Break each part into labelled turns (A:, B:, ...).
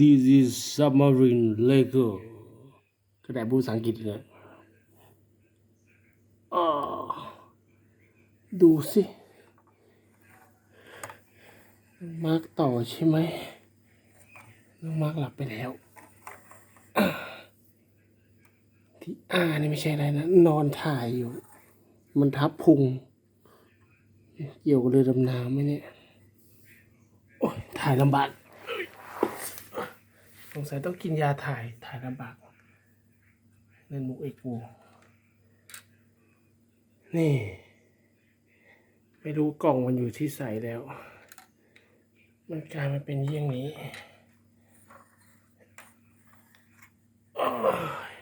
A: This is submarine Lego ก็ได้พูดภาษาอังกฤษเลยอ่าดูสิ มาร์กต่อใช่ไหมน้องมาร์กหลับไปแล้ว ที่อ่านี่ไม่ใช่อะไรนะ นอนถ่ายอยู่ มันทับพุง เกี่ยวกับเรือดำน้ำไหมเนี่ย โอ้ยถ่ายลำบาก สงสัยต้องกินยาถ่ายถ่ายลำบากเล่นมุกเอกูนี่ ไม่รู้กล่องมันอยู่ที่ใส่แล้ว มันกลายมาเป็นเยี่ยงนี้โอ้ย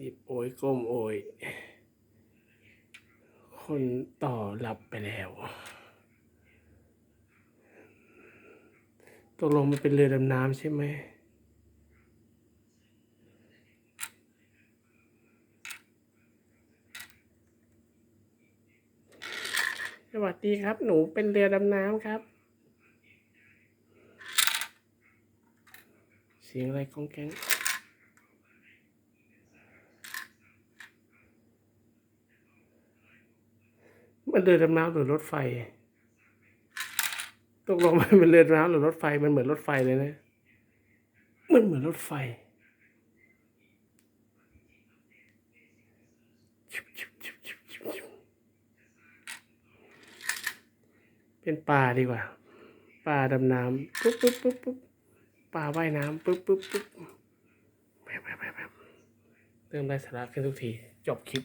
A: หยิบโอยก้มโอย คนต่อหลับไปแล้ว ตกลงมันเป็นเรือดำน้ำใช่ไหมสวัสดีครับ หนูเป็นเรือดำน้ำครับ เสียงอะไรก้องแกงมันเรือดำน้ำหรือรถไฟ ตกลงมันเป็นเรือดำน้ำหรือรถไฟมันเหมือนรถไฟเลยนะ มันเหมือนรถไฟเป็นปลาดีกว่าปลาดำน้ำปุ๊บปุ๊บปุ๊บปุ๊บปลาว่ายน้ำปุ๊บปุ๊บปุ๊บแบบแบบแบบเริ่มได้สาระขึ้นทุกที จบคลิป